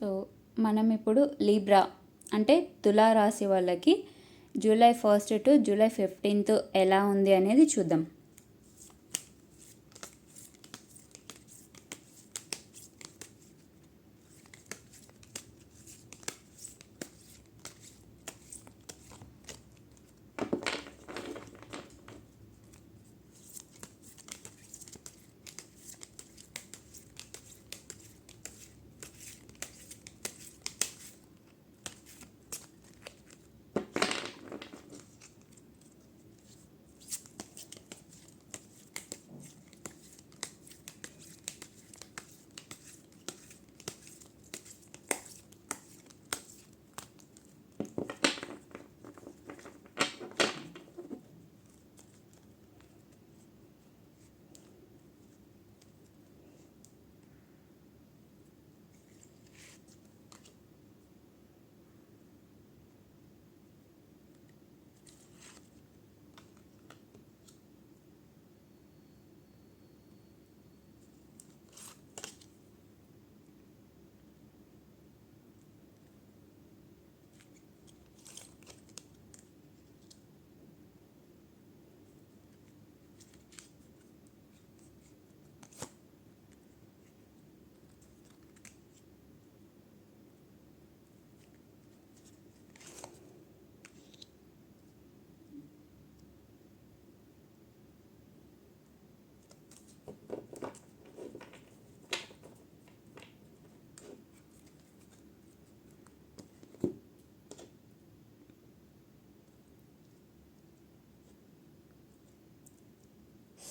So మనం ఇప్పుడు Libra అంటే తులా రాశి వాళ్ళకి July first to July fifteenth ఎలా ఉంది అనేది చూద్దాం.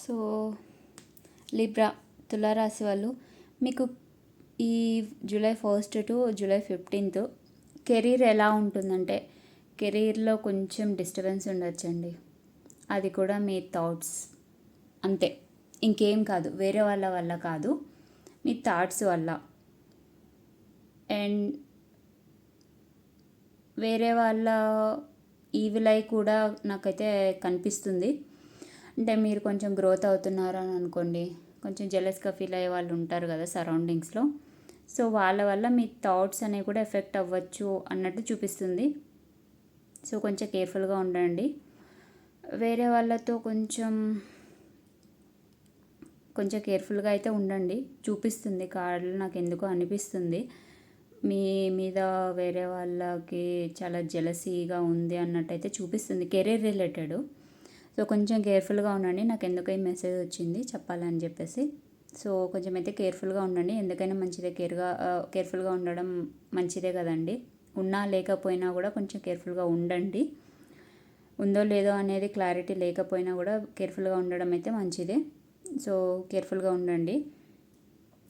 సో లిబ్రా తులారాశి వాళ్ళు మీకు ఈ July first to July fifteenth career ఎలా ఉంటుందంటే కెరీర్లో కొంచెం డిస్టర్బెన్స్ ఉండొచ్చండి. అది కూడా మీ థాట్స్. అంతే. ఇంకేం కాదు. వేరే వాళ్ళ వల్ల కాదు. మీ థాట్స్ వల్ల. అండ్ వేరే వాళ్ళ ఈవిలై కూడా నాకైతే కనిపిస్తుంది. అంటే మీరు కొంచెం గ్రోత్ అవుతున్నారు అని అనుకోండి కొంచెం జెలస్గా ఫీల్ అయ్యే వాళ్ళు ఉంటారు కదా సరౌండింగ్స్లో సో వాళ్ళ వల్ల మీ థాట్స్ అనేవి కూడా ఎఫెక్ట్ అవ్వచ్చు అన్నట్టు చూపిస్తుంది. సో కొంచెం కేర్ఫుల్గా ఉండండి. వేరే వాళ్ళతో కొంచెం కొంచెం కేర్ఫుల్గా అయితే ఉండండి. చూపిస్తుంది. కార్డులు నాకు ఎందుకో అనిపిస్తుంది. మీ మీద వేరే వాళ్ళకి చాలా జెలసీగా ఉంది అన్నట్టయితే చూపిస్తుంది. కెరీర్ రిలేటెడ్ సో కొంచెం కేర్ఫుల్గా ఉండండి. నాకు ఎందుకో ఈ మెసేజ్ వచ్చింది చెప్పాలని చెప్పేసి. సో కొంచెం అయితే కేర్ఫుల్గా ఉండండి. ఎందుకైనా మంచిదే కేర్గా కేర్ఫుల్గా ఉండడం మంచిదే కదండి. ఉన్నా లేకపోయినా కూడా కొంచెం కేర్ఫుల్గా ఉండండి. ఉందో లేదో అనేది క్లారిటీ లేకపోయినా కూడా కేర్ఫుల్గా ఉండడం అయితే మంచిదే. సో కేర్ఫుల్గా ఉండండి.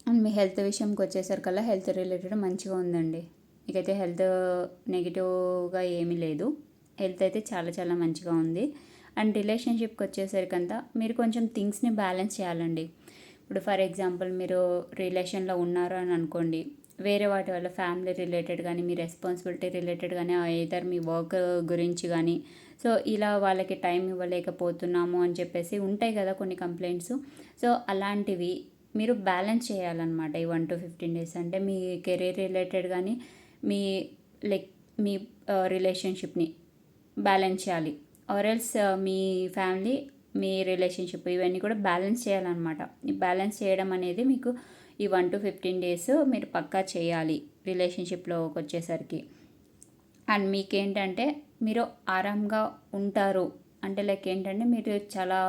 అండ్ మీ హెల్త్ విషయంకి వచ్చేసరికల్లా హెల్త్ రిలేటెడ్ మంచిగా ఉందండి. మీకైతే హెల్త్ నెగిటివ్గా ఏమీ లేదు. హెల్త్ అయితే చాలా చాలా మంచిగా ఉంది. అండ్ రిలేషన్షిప్కి వచ్చేసరికంతా మీరు కొంచెం థింగ్స్ని బ్యాలెన్స్ చేయాలండి. ఇప్పుడు ఫర్ ఎగ్జాంపుల్ మీరు రిలేషన్లో ఉన్నారు అని అనుకోండి వేరే వాటి వల్ల ఫ్యామిలీ రిలేటెడ్ కానీ మీ రెస్పాన్సిబిలిటీ రిలేటెడ్ కానీ ఏదర్ మీ వర్క్ గురించి కానీ సో ఇలా వాళ్ళకి టైం ఇవ్వలేకపోతున్నాము అని చెప్పేసి ఉంటాయి కదా కొన్ని కంప్లైంట్స్. సో అలాంటివి మీరు బ్యాలెన్స్ చేయాలన్నమాట ఈ వన్ టు ఫిఫ్టీన్ డేస్. అంటే మీ కెరీర్ రిలేటెడ్ కానీ మీ లైక్ మీ రిలేషన్షిప్ని బ్యాలెన్స్ చేయాలి. ఆర్ఎల్స్ uh, మీ ఫ్యామిలీ మీ రిలేషన్షిప్ ఇవన్నీ కూడా బ్యాలెన్స్ చేయాలన్నమాట. ఈ బ్యాలెన్స్ చేయడం అనేది మీకు ఈ వన్ టు ఫిఫ్టీన్ డేస్ మీరు పక్కా చేయాలి రిలేషన్షిప్లోకి వచ్చేసరికి. అండ్ మీకేంటంటే మీరు ఆరాంగా ఉంటారు. అంటే లైక్ ఏంటంటే మీరు చాలా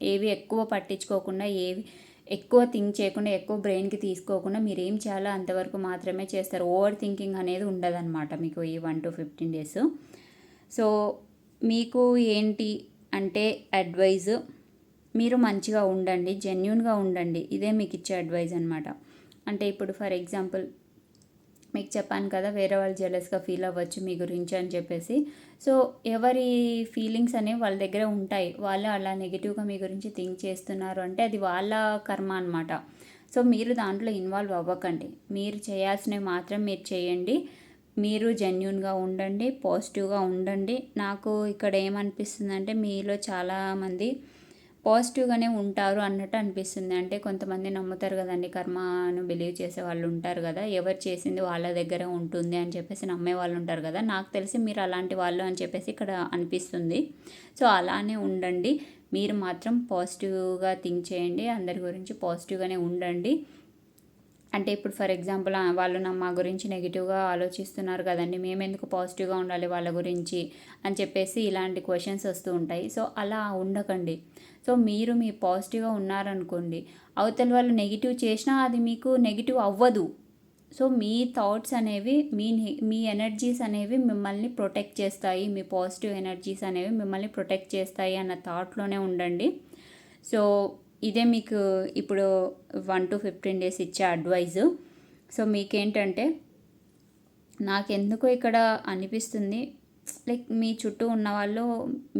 ఏవి ఎక్కువ పట్టించుకోకుండా ఏవి ఎక్కువ థింక్ చేయకుండా ఎక్కువ బ్రెయిన్కి తీసుకోకుండా మీరు ఏం చేయాలో అంతవరకు మాత్రమే చేస్తారు. ఓవర్ థింకింగ్ అనేది ఉండదన్నమాట మీకు ఈ one to fifteen days so మీకు ఏంటి అంటే అడ్వైజ్ మీరు మంచిగా ఉండండి జెన్యున్గా ఉండండి. ఇదే మీకు ఇచ్చే అడ్వైజ్ అనమాట అంటే ఇప్పుడు ఫర్ ఎగ్జాంపుల్ మీకు చెప్పాను కదా వేరే వాళ్ళు జెలస్గా ఫీల్ అవ్వచ్చు మీ గురించి అని చెప్పేసి. సో ఎవరి ఫీలింగ్స్ అనేవి వాళ్ళ దగ్గర ఉంటాయి. వాళ్ళు అలా నెగిటివ్గా మీ గురించి థింక్ చేస్తున్నారు అంటే అది వాళ్ళ కర్మ అనమాట సో మీరు దాంట్లో ఇన్వాల్వ్ అవ్వకండి. మీరు చేయాల్సినవి మాత్రం మీరు చేయండి. మీరు జెన్యున్గా ఉండండి పాజిటివ్గా ఉండండి. నాకు ఇక్కడ ఏమనిపిస్తుంది అంటే మీలో చాలామంది పాజిటివ్గానే ఉంటారు అన్నట్టు అనిపిస్తుంది. అంటే కొంతమంది నమ్ముతారు కదండి కర్మను బిలీవ్ చేసే వాళ్ళు ఉంటారు కదా ఎవరు చేసింది వాళ్ళ దగ్గర ఉంటుంది అని చెప్పేసి నమ్మే వాళ్ళు ఉంటారు కదా. నాకు తెలిసి మీరు అలాంటి వాళ్ళు అని చెప్పేసి ఇక్కడ అనిపిస్తుంది. సో అలానే ఉండండి. మీరు మాత్రం పాజిటివ్గా థింక్ చేయండి అందరి గురించి పాజిటివ్గానే ఉండండి. అంటే ఇప్పుడు ఫర్ ఎగ్జాంపుల్ వాళ్ళు నా మా గురించి నెగిటివ్గా ఆలోచిస్తున్నారు కదండి. మేము ఎందుకు పాజిటివ్గా ఉండాలి వాళ్ళ గురించి అని చెప్పేసి ఇలాంటి క్వశ్చన్స్ వస్తూ ఉంటాయి. సో అలా ఉండకండి. సో మీరు మీ పాజిటివ్గా ఉన్నారనుకోండి అవతల వాళ్ళు నెగిటివ్ చేసినా అది మీకు నెగిటివ్ అవ్వదు. సో మీ థాట్స్ అనేవి మీ మీ ఎనర్జీస్ అనేవి మిమ్మల్ని ప్రొటెక్ట్ చేస్తాయి. మీ పాజిటివ్ ఎనర్జీస్ అనేవి మిమ్మల్ని ప్రొటెక్ట్ చేస్తాయి అన్న థాట్లోనే ఉండండి. సో ఇదే మీకు ఇప్పుడు వన్ టు ఫిఫ్టీన్ డేస్ ఇచ్చే అడ్వైజు సో మీకేంటంటే నాకెందుకు ఇక్కడ అనిపిస్తుంది లైక్ మీ చుట్టూ ఉన్న వాళ్ళు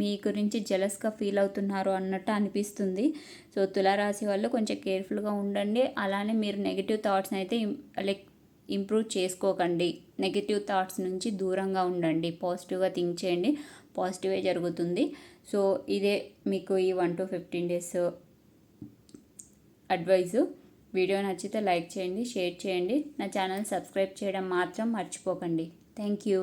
మీ గురించి జెలస్గా ఫీల్ అవుతున్నారు అన్నట్టు అనిపిస్తుంది. సో తులారాశి వాళ్ళు కొంచెం కేర్ఫుల్గా ఉండండి. అలానే మీరు నెగిటివ్ థాట్స్ని అయితే లైక్ ఇంప్రూవ్ చేసుకోకండి. నెగిటివ్ థాట్స్ నుంచి దూరంగా ఉండండి. పాజిటివ్గా థింక్ చేయండి. పాజిటివే జరుగుతుంది. సో ఇదే మీకు ఈ one to fifteen days advice video నచ్చితే లైక్ చేయండి షేర్ చేయండి. నా ఛానల్ సబ్స్క్రైబ్ చేయడం మాత్రం మర్చిపోకండి. Thank you